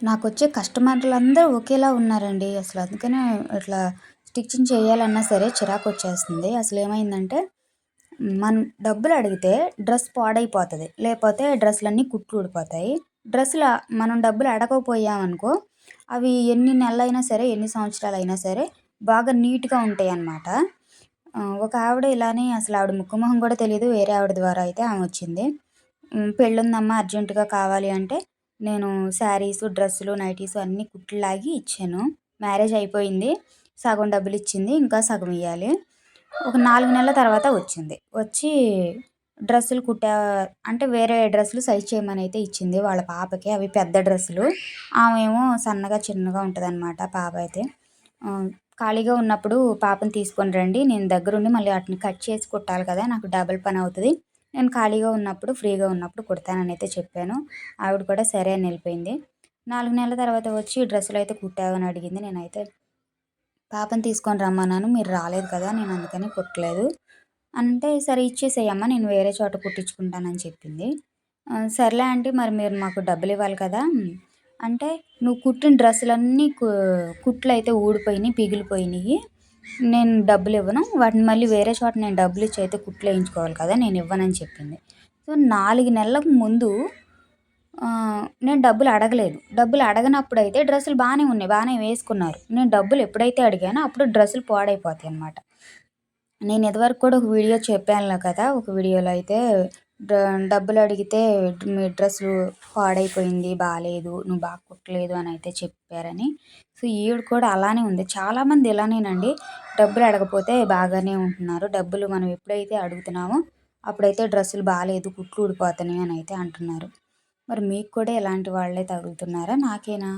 నాకు వచ్చే కస్టమర్లు అందరూ ఒకేలా ఉన్నారండి. అసలు అందుకనే ఇట్లా స్టిచ్చింగ్ చేయాలన్నా సరే చిరాకు వచ్చేస్తుంది అసలు ఏమైందంటే మనం డబ్బులు అడిగితే డ్రెస్ పాడైపోతుంది. లేకపోతే డ్రెస్సులన్నీ కుట్లు ఊడిపోతాయి. డ్రెస్సులు మనం డబ్బులు అడగకపోయామనుకో అవి ఎన్ని నెలలైనా సరే ఎన్ని సంవత్సరాలు అయినా సరే బాగా నీట్గా ఉంటాయి అన్నమాట ఒక ఆవిడ ఇలానే అసలు ఆవిడ ముఖమొహం కూడా తెలియదు వేరే ఆవిడ ద్వారా అయితే ఆమె వచ్చింది. పెళ్ళుందమ్మా అర్జెంటుగా కావాలి అంటే నేను శారీస్ డ్రెస్సులు నైటీస్ అన్నీ కుట్లు లాగి ఇచ్చాను. మ్యారేజ్ అయిపోయింది. సగం డబ్బులు ఇచ్చింది ఇంకా సగం ఇవ్వాలి ఒక నాలుగు నెలల తర్వాత వచ్చింది. వచ్చి డ్రెస్సులు కుట్టా అంటే వేరే డ్రెస్సులు సైజ్ చేయమని అయితే ఇచ్చింది వాళ్ళ పాపకి. అవి పెద్ద డ్రెస్సులు. ఆమె ఏమో సన్నగా చిన్నగా ఉంటుంది అనమాట పాప అయితే. ఖాళీగా ఉన్నప్పుడు పాపని తీసుకొని రండి. నేను దగ్గరుండి మళ్ళీ వాటిని కట్ చేసి కుట్టాలి కదా. నాకు డబల్ పని అవుతుంది. నేను ఖాళీగా ఉన్నప్పుడు ఫ్రీగా ఉన్నప్పుడు కుడతానని అయితే చెప్పాను. ఆవిడ కూడా సరే అని వెళ్ళిపోయింది. నాలుగు నెలల తర్వాత వచ్చి డ్రెస్సులు అయితే కుట్టావని అడిగింది. నేనైతే పాపను తీసుకొని రమ్మన్నాను మీరు రాలేదు కదా నేను అందుకని కుట్టలేదు. అంటే సరే ఇచ్చేసేయమ్మా నేను వేరే చోట కుట్టించుకుంటానని చెప్పింది. సర్లే అంటే మరి మీరు మాకు డబ్బులు ఇవ్వాలి కదా. అంటే నువ్వు కుట్టిన డ్రెస్సులన్నీ కుట్లు అయితే ఊడిపోయినాయి పిగిలిపోయినాయి. నేను డబ్బులు ఇవ్వను. వాటిని మళ్ళీ వేరే చోట నేను డబ్బులు ఇచ్చి అయితే కుట్లు వేయించుకోవాలి కదా నేను ఇవ్వనని చెప్పింది. సో నాలుగు నెలలకు ముందు నేను డబ్బులు అడగలేదు. డబ్బులు అడగనప్పుడు అయితే డ్రెస్సులు బాగానే ఉన్నాయి బాగానే వేసుకున్నారు. నేను డబ్బులు ఎప్పుడైతే అడిగానో అప్పుడు డ్రెస్సులు పాడైపోతాయి అన్నమాట. నేను ఇదివరకు కూడా ఒక వీడియో చెప్పాను కదా ఒక వీడియోలో అయితే డబ్బులు అడిగితే మీ డ్రెస్సు పాడైపోయింది బాగాలేదు నువ్వు బాగా కుట్టలేదు అని అయితే చెప్పారని. సో ఈవిడ కూడా అలానే ఉంది. చాలామంది ఇలానేనండి. డబ్బులు అడగపోతే బాగానే ఉంటున్నారు. డబ్బులు మనం ఎప్పుడైతే అడుగుతున్నామో అప్పుడైతే డ్రెస్సులు బాగాలేదు కుట్లు ఊడిపోతున్నాయి అని అయితే అంటున్నారు. మరి మీకు కూడా ఇలాంటి వాళ్ళే తగులుతున్నారా? నాకేనా?